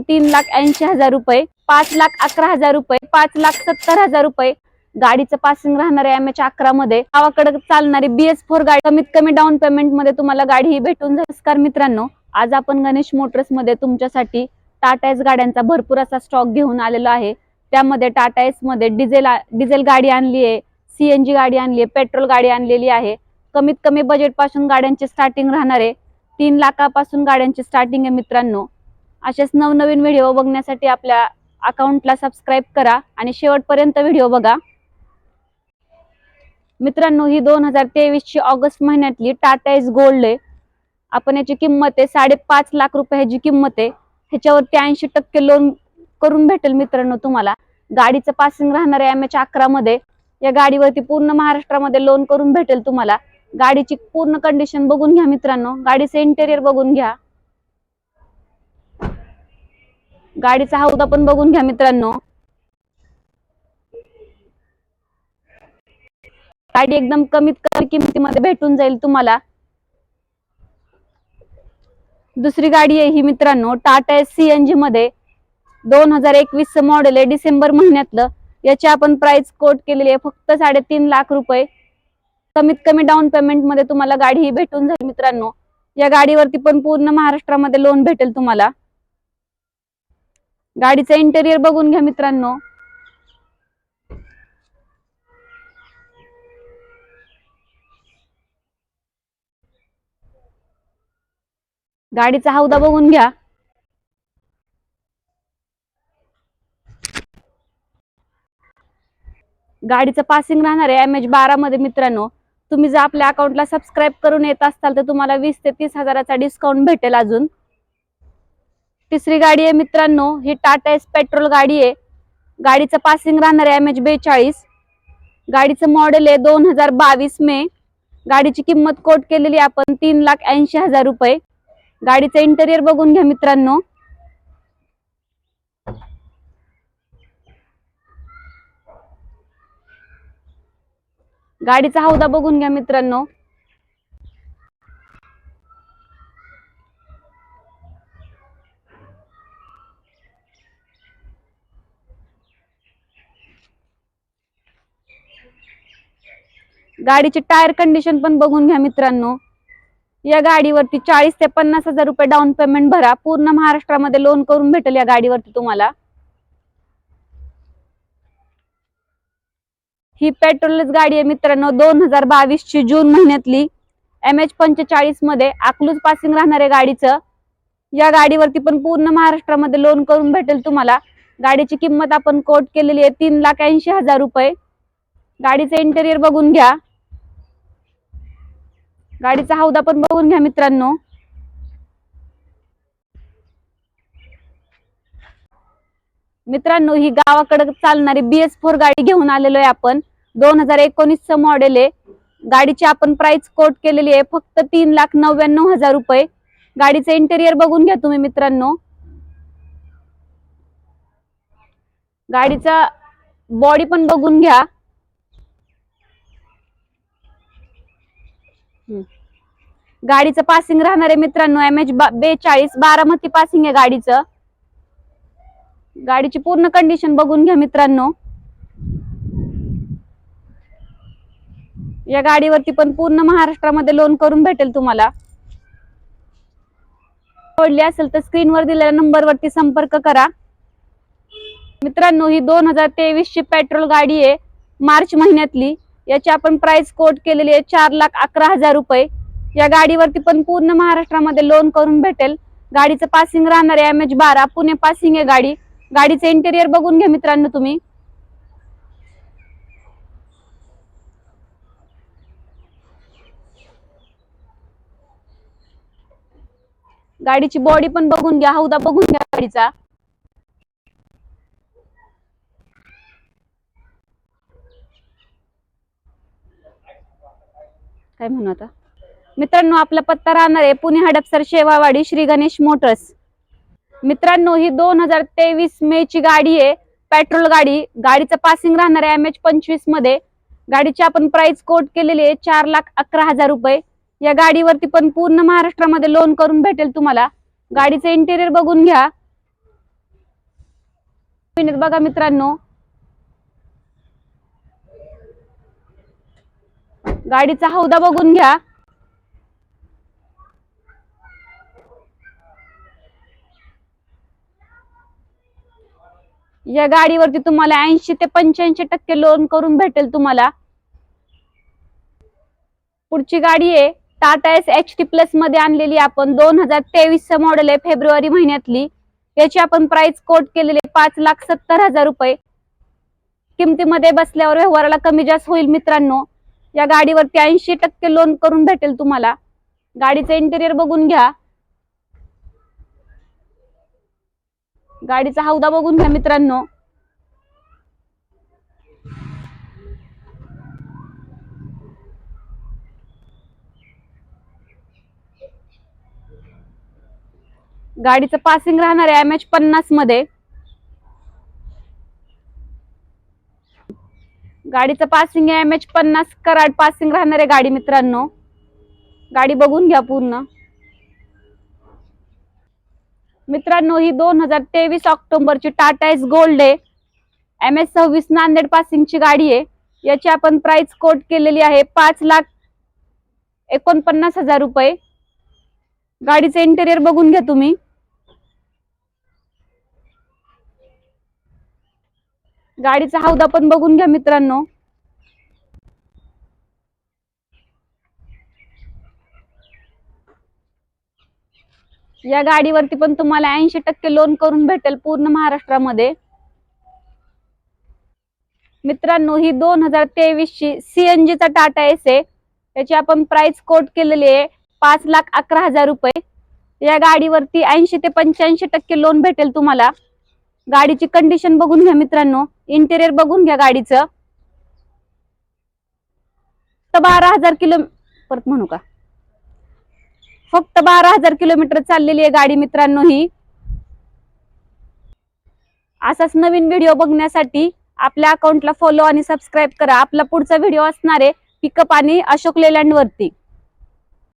तीन लाख ऐंशी हजार रुपये पाच लाख अकरा हजार रुपये पाच लाख सत्तर हजार रुपये. गाडीचं पासिंग राहणार आहे एम एच अकरा मध्ये गावाकडे चालणारी बीएस फोर गाडी कमीत कमी डाऊन पेमेंटमध्ये तुम्हाला गाडी ही भेटून नमस्कार मित्रांनो आज आपण गणेश मोटर्समध्ये तुमच्यासाठी टाटा एस गाड्यांचा भरपूर असा स्टॉक घेऊन आलेलो आहे. त्यामध्ये टाटा एसमध्ये डिझेल डिझेल गाडी आणली आहे सीएनजी गाडी आणली आहे पेट्रोल गाडी आणलेली आहे. कमीत कमी बजेटपासून गाड्यांची स्टार्टिंग राहणार आहे. तीन लाखापासून गाड्यांची स्टार्टिंग आहे मित्रांनो. असेच नवनवीन व्हिडिओ बघण्यासाठी आपल्या अकाउंटला सबस्क्राईब करा आणि शेवटपर्यंत व्हिडिओ बघा. मित्रांनो ही दोन हजार तेवीसची ऑगस्ट महिन्यातली टाटा इज गोल्ड आहे. आपण याची किंमत आहे साडेपाच लाख रुपये ह्याची किंमत आहे. ह्याच्यावरती ऐंशी टक्के लोन करून भेटेल मित्रांनो तुम्हाला. गाडीचं पासिंग राहणार आहे एम एच अकरा मध्ये. या गाडीवरती पूर्ण महाराष्ट्रामध्ये लोन करून भेटेल तुम्हाला. गाडीची पूर्ण कंडिशन बघून घ्या मित्रांनो. गाडीचं इंटेरियर बघून घ्या. गाडीचा हौदा पण बघून घ्या मित्रांनो. गाडी एकदम कमीत कमी किमतीमध्ये भेटून जाईल तुम्हाला. दुसरी गाडी आहे ही मित्रांनो टाटा एस सीएनजी मध्ये दोन हजार एकवीस मॉडेल आहे डिसेंबर महिन्यातलं. याची आपण प्राइस कोट केलेली आहे फक्त साडेतीन लाख रुपये. कमीत कमी डाऊन पेमेंटमध्ये तुम्हाला गाडी ही भेटून जाईल मित्रांनो. या गाडीवरती पण पूर्ण महाराष्ट्रामध्ये लोन भेटेल तुम्हाला. गाडीचं इंटेरियर बघून घ्या मित्रांनो. गाडीचा हौदा बघून घ्या. गाडीचं पासिंग राहणार आहे एम एच बारा मध्ये मित्रांनो. तुम्ही जर आपल्या अकाउंटला सबस्क्राईब करून येत असाल तर तुम्हाला वीस ते तीस हजाराचा डिस्काउंट भेटेल अजून. तिसरी गाडी आहे मित्रांनो ही टाटा एस पेट्रोल गाडी आहे. गाडीचं पासिंग राहणार आहे एम एच बेचाळीस. गाडीचं मॉडेल आहे दोन हजार बावीस मे. गाडीची किंमत कोट केलेली आहे आपण तीन लाख ऐंशी हजार रुपये. गाडीचं इंटेरियर बघून घ्या मित्रांनो. गाडीचा हौदा बघून घ्या मित्रांनो. गाडीची टायर कंडिशन पण बघून घ्या मित्रांनो. या गाडीवरती चाळीस ते पन्नास हजार रुपये डाऊन पेमेंट भरा. पूर्ण महाराष्ट्रामध्ये लोन करून भेटेल या गाडीवरती तुम्हाला. ही पेट्रोलच गाडी आहे मित्रांनो दोन हजार बावीस ची जून महिन्यातली. एम एच पंचेचाळीसमध्ये अकलूज पासिंग राहणार आहे गाडीचं. या गाडीवरती पण पूर्ण महाराष्ट्रामध्ये लोन करून भेटेल तुम्हाला. गाडीची किंमत आपण कोट केलेली आहे तीन लाख ऐंशी हजार रुपये. गाडीचं इंटेरियर बघून घ्या. गाडीचा हौदा पण बघून घ्या मित्रांनो. मित्रांनो ही गावाकडे चालणारी बीएस फोर गाडी घेऊन आलेलो आहे आपण. दोन हजार एकोणीस मॉडेल आहे. गाडीची आपण प्राइस कोट केलेली आहे. फक्त तीन लाख नव्याण्णव हजार रुपये. गाडीचं इंटेरियर बघून घ्या तुम्ही मित्रांनो. गाडीचा बॉडी पण बघून घ्या. गाडीचं पासिंग राहणार आहे मित्रांनो एम एच बेचाळीस बारामती पासिंग आहे गाडीचं. गाडीची पूर्ण कंडिशन बघून घ्या मित्रांनो. या गाडीवरती पण पूर्ण महाराष्ट्रामध्ये लोन करून भेटेल तुम्हाला. आवडली असेल तर स्क्रीनवर दिलेल्या नंबरवरती संपर्क करा. मित्रांनो ही दोन हजार तेवीस ची पेट्रोल गाडी आहे मार्च महिन्यातली. याची आपण प्राइस कोट केलेली आहे चार लाख अकरा हजार रुपये. या गाडीवरती पण पूर्ण महाराष्ट्रामध्ये लोन करून भेटेल. गाडीचं पासिंग राहणार आहे एम एच बारा. पुणे पासिंग आहे गाडी. गाडीचं इंटेरियर बघून घ्या मित्रांनो तुम्ही. गाडीची बॉडी पण बघून घ्या. हौदा बघून घ्या गाडीचा. काय म्हणू आता? मित्रांनो आपला पत्ता राहणार आहे पुणे हडपसर शेवावाडी श्री गणेश मोटर्स. मित्रांनो ही दोन हजार तेवीस मे ची गाडी आहे पेट्रोल गाडी. गाडीचं पासिंग राहणार आहे एम एच पंचवीसमध्ये. गाडीची आपण प्राइस कोट केलेली आहे चार लाख अकरा हजार रुपये. या गाडीवरती पण पूर्ण महाराष्ट्रामध्ये लोन करून भेटेल तुम्हाला. गाडीचं इंटेरियर बघून घ्या. बघा मित्रांनो. गाडीचा हौदा बघून घ्या. या गाडीवरती तुम्हाला ऐंशी ते पंच्याऐंशी टक्के लोन करून भेटेल तुम्हाला. पुढची गाडी आहे टाटा एस एच टी प्लसमध्ये आणलेली आपण दोन हजार तेवीस मॉडेल आहे फेब्रुवारी महिन्यातली. याची आपण प्राइस कोट केलेली आहे पाच लाख सत्तर हजार रुपये. किमतीमध्ये बसल्यावर व्यवहाराला कमी जास्त होईल मित्रांनो. या गाडीवरती ऐंशी टक्के लोन करून भेटेल तुम्हाला. गाडीचं इंटेरियर बघून घ्या. गाडीचा हौदा बघून घ्या मित्रांनो. गाडीचं पासिंग राहणार आहे एम एच पन्नासमध्ये. गाडीचं पासिंग आहे एम एच पन्नास कराड पासिंग राहणार आहे गाडी मित्रांनो. गाडी बघून घ्या पूर्ण. मित्रांनो ही दोन हजार तेवीस ऑक्टोबरची टाटा एस गोल्ड आहे. एम एस सव्वीस नांदेड पासिंगची गाडी आहे. याची आपण प्राइस कोट केलेली आहे पाच लाख एकोणपन्नास हजार रुपये. गाडीचं इंटेरियर बघून घ्या तुम्ही. गाडीचा हौदा पण बघून घ्या मित्रांनो. या गाडीवरती पण तुम्हाला ऐंशी टक्के लोन करून भेटेल पूर्ण महाराष्ट्रामध्ये. मित्रांनो ही दोन हजार तेवीस ची सीएनजी चा टाटा एस आहे त्याची आपण प्राइस कोट केलेली आहे पाच लाख अकरा हजार रुपये. या गाडीवरती ऐंशी ते पंच्याऐंशी टक्के लोन भेटेल तुम्हाला. गाडीची कंडिशन बघून घ्या मित्रांनो. इंटेरियर बघून घ्या गाडीचं. बारा हजार किलो परत म्हणू का? फक्त बारा हजार किलोमीटर चाललेली आहे गाडी मित्रांनो ही. असाच नवीन व्हिडिओ बघण्यासाठी आपल्या अकाउंटला फॉलो आणि सबस्क्राईब करा. आपला पुढचा व्हिडिओ असणार आहे पिकअप आणि अशोक लेलँड वरती.